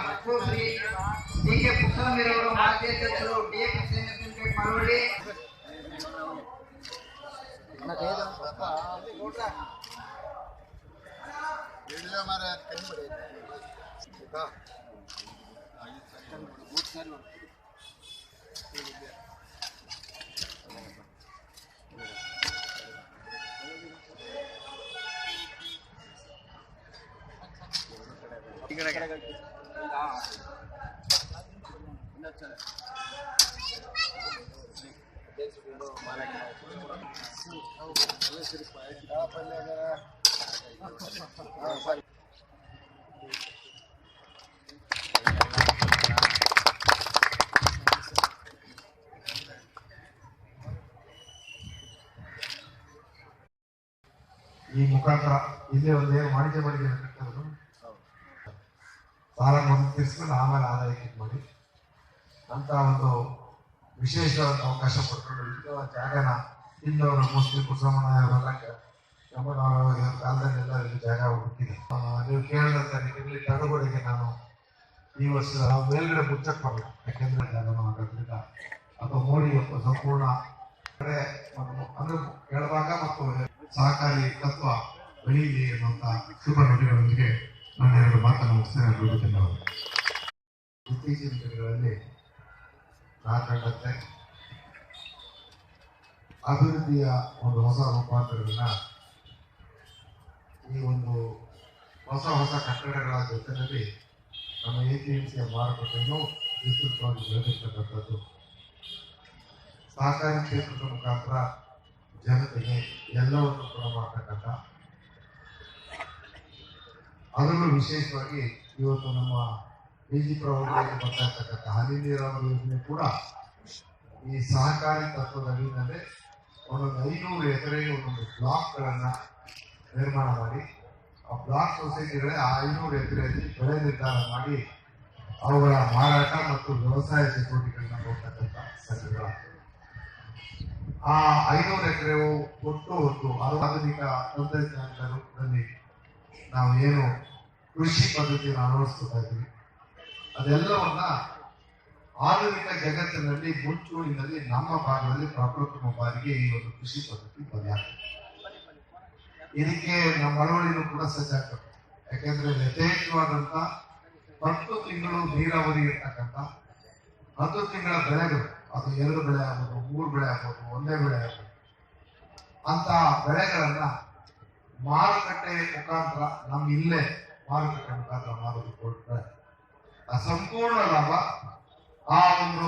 ಮತ್ತು Shri D K ಪುಟ್ಟಸ್ವಾಮಿರವರು ಮಾಜಿ ಅಧ್ಯಕ್ಷರು ಡಿಎಂಸಿ ಲಿಮಿಟೆಡ್ ಮಳವಳ್ಳಿ ಈ ಮುಖಾಂತರ ಇಲ್ಲೇ ಒಂದು ಏನು ವಾಣಿಜ್ಯ ಸಾಲ ಮೊದಲು ಆಮೇಲೆ ಆದಾಯಕ್ಕೆ ಮಾಡಿ ಅಂತ ಒಂದು ವಿಶೇಷವಾದ ಅವಕಾಶ ಪಡ್ಕೊಂಡು ಇಂಥ ಜಾಗನ ಹಿಂದವರು ಮೋಸ್ಟ್ಲಿ ಕುಸಮನ ಅವರೆಲ್ಲ ನಮ್ಮ ಕಾಲದಲ್ಲೆಲ್ಲ ಇಲ್ಲಿ ಜಾಗ ಹುಡುಕಿದೆ. ನೀವು ಕೇಳಿದಂತ ನಿಮಗೆ ತಡೆಗೋಡೆಗೆ ನಾನು ಈ ವರ್ಷ ಮೇಲ್ಗಡೆ ಮುಚ್ಚಕ್ಕೆ ಬರಲ್ಲ. ಯಾಕೆಂದ್ರೆ ಜಾಗವನ್ನು ಆಗೋದ್ರಿಂದ ಅದು ಮೋಡಿ ಸಂಪೂರ್ಣ ಕಡೆ ಒಂದು ಅಂದ್ರೆ ಕೆಳಭಾಗ ಮತ್ತು ಸಹಕಾರಿ ತತ್ವ ಬೆಳೀಲಿ ಅನ್ನುವಂಥ ಶುಭ ನುಡಿಗಳೊಂದಿಗೆ ನಾನು ಎರಡು ಮಾತನ್ನು ಮುಗಿಸ್ತೇನೆ ಧನ್ಯವಾದ ಇತ್ತೀಚಿನ ದಿನಗಳಲ್ಲಿ ನಾ ಕಂಡಂತೆ ಅಭಿವೃದ್ಧಿಯ ಒಂದು ಹೊಸ ರೂಪಾಂತರಗಳನ್ನ ಈ ಒಂದು ಹೊಸ ಹೊಸ ಕಟ್ಟಡಗಳ ಜೊತೆಯಲ್ಲಿ ನಮ್ಮ ಎ ಪಿ ಎಂ ಸಿಯ ಮಾರುಕಟ್ಟೆಯನ್ನು ವಿಸ್ತೃತವಾಗಿ ಬೆಳೆದಿರ್ತಕ್ಕಂಥದ್ದು. ಸಹಕಾರಿ ಕ್ಷೇತ್ರದ ಮುಖಾಂತರ ಜನತೆಗೆ ಎಲ್ಲವನ್ನು ಕೂಡ ಮಾಡ್ತಕ್ಕಂಥ ಅದರಲ್ಲೂ ವಿಶೇಷವಾಗಿ ಇವತ್ತು ನಮ್ಮ ಬಿಜೆಪಿ ಪ್ರಭಾವದಲ್ಲಿ ಬರ್ತಾ ಇರ್ತಕ್ಕಂಥ ಹನಿ ನೀರಾವರಿ ಯೋಜನೆ ಕೂಡ ಈ ಸಹಕಾರಿ ತತ್ವದ ಅಡಿಯಲ್ಲಿ ಒಂದೊಂದು ಐನೂರು ಎಕರೆ ಒಂದೊಂದು ಬ್ಲಾಕ್ಗಳನ್ನು ನಿರ್ಮಾಣ ಮಾಡಿ, ಆ ಬ್ಲಾಕ್ ಸೊಸೈಟಿಗಳೇ ಆ ಐನೂರು ಎಕರೆಯಲ್ಲಿ ಬೆಳೆ ನಿರ್ಧಾರ ಮಾಡಿ ಅವುಗಳ ಮಾರಾಟ ಮತ್ತು ವ್ಯವಸಾಯ ಚಟುವಟಿಕೆಗಳನ್ನ ಕೊಡ್ತಕ್ಕಂಥ ಸಂಘಗಳಾಗ್ತವೆ ಆ ಐನೂರು ಎಕರೆ ಒಟ್ಟು ಒಂದು ಆಧುನಿಕ ತಂತ್ರಜ್ಞಾನದ ರೂಪದಲ್ಲಿ ನಾವು ಏನು ಕೃಷಿ ಪದ್ಧತಿಯನ್ನು ಅಳವಡಿಸ್ತಾ ಇದ್ದೀವಿ. ಅದೆಲ್ಲವನ್ನ ಆಧುನಿಕ ಜಗತ್ತಿನಲ್ಲಿ ಮುಂಚೂಣಿನಲ್ಲಿ ನಮ್ಮ ಭಾಗದಲ್ಲಿ ಪ್ರಪ್ರಥಮ ಬಾರಿಗೆ ಈ ಒಂದು ಕೃಷಿ ಪದ್ಧತಿ ಬದಲಾಗ್ತದೆ ಇದಕ್ಕೆ ನಮ್ಮ ಅಳವಡಿನೂ ಕೂಡ ಸಜ್ಜಾಗ್ತದೆ. ಯಾಕೆಂದ್ರೆ ಯಥೇಚ್ಛವಾದಂತ ಹತ್ತು ತಿಂಗಳು ನೀರಾವರಿ ಇರ್ತಕ್ಕಂಥ ಹತ್ತು ತಿಂಗಳ ಬೆಳೆಗಳು. ಅದು ಎರಡು ಬೆಳೆ ಆಗ್ಬೋದು, ಮೂರು ಬೆಳೆ ಆಗ್ಬೋದು, ಒಂದೇ ಬೆಳೆ ಆಗ್ಬೋದು. ಅಂತ ಬೆಳೆಗಳನ್ನ ಮಾರುಕಟ್ಟೆ ಮುಖಾಂತರ ನಮ್ಮ ಇಲ್ಲೇ ಮಾರುಕಟ್ಟೆ ಮುಖಾಂತರ ಕೊಡ್ತಾರೆ ಆ ಸಂಪೂರ್ಣ ಲಾಭ. ಆ ಒಂದು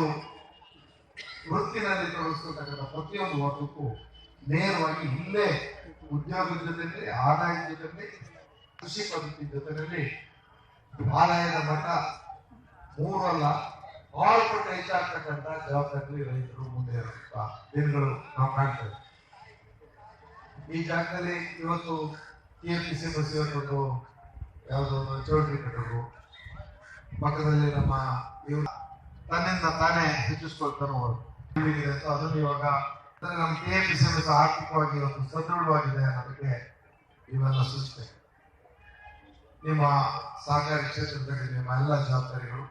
ವೃತ್ತಿನಲ್ಲಿ ತೊಡಗಿಸ್ತಕ್ಕಂಥ ಪ್ರತಿಯೊಂದು ವರ್ಗಕ್ಕೂ ನೇರವಾಗಿ ಇಲ್ಲೇ ಉದ್ಯೋಗದ ಜೊತೆಯಲ್ಲಿ ಆದಾಯದ ಜೊತೆಯಲ್ಲಿ, ಕೃಷಿ ಪದ್ಧತಿ ಜೊತೆಯಲ್ಲಿ ಆದಾಯದ ಮಟ್ಟ ಮೂರಲ್ಲ, ಆರು ಪಟ್ಟು ಹೆಚ್ಚಾಗ್ತಕ್ಕಂಥ ಜವಾಬ್ದಾರಿ ರೈತರು ಮುಂದೆ ಇರುವಂತ ದಿನಗಳು ನಾವು ಕಾಣ್ತೇವೆ ಈ ಜಾಗದಲ್ಲಿ ಇವತ್ತು ಟಿ ಪಿ ಸಿ ಬಸ್ ಇವತ್ತು ಯಾವುದೋ ಒಂದು ಚೌಲ್ಟ್ರಿ ಕಟ್ಟೋದು. ಪಕ್ಕದಲ್ಲಿ ನಮ್ಮ ಇವ್ರು ತನ್ನಿಂದ ತಾನೇ ಹೆಚ್ಚಿಸ್ಕೊಳ್ತಾನೆ ಅವರು. ಅದನ್ನು ಇವಾಗ ನಮ್ಮ K M P C bus ಆರ್ಥಿಕವಾಗಿ ಒಂದು ಸದೃಢವಾಗಿದೆ ಅನ್ನೋದಕ್ಕೆ ಇವೆಲ್ಲ ಸೂಚನೆ ನಿಮ್ಮ ಸಹಕಾರಿ ಕ್ಷೇತ್ರದಲ್ಲಿ ನಿಮ್ಮ ಎಲ್ಲ ಜವಾಬ್ದಾರಿಗಳು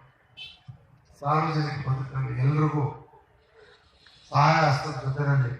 ಸಾರ್ವಜನಿಕ ಬದುಕಲ್ಲಿ ಎಲ್ರಿಗೂ ಸಹಾಯ ಹಸ್ತದ ಜೊತೆಯಲ್ಲಿ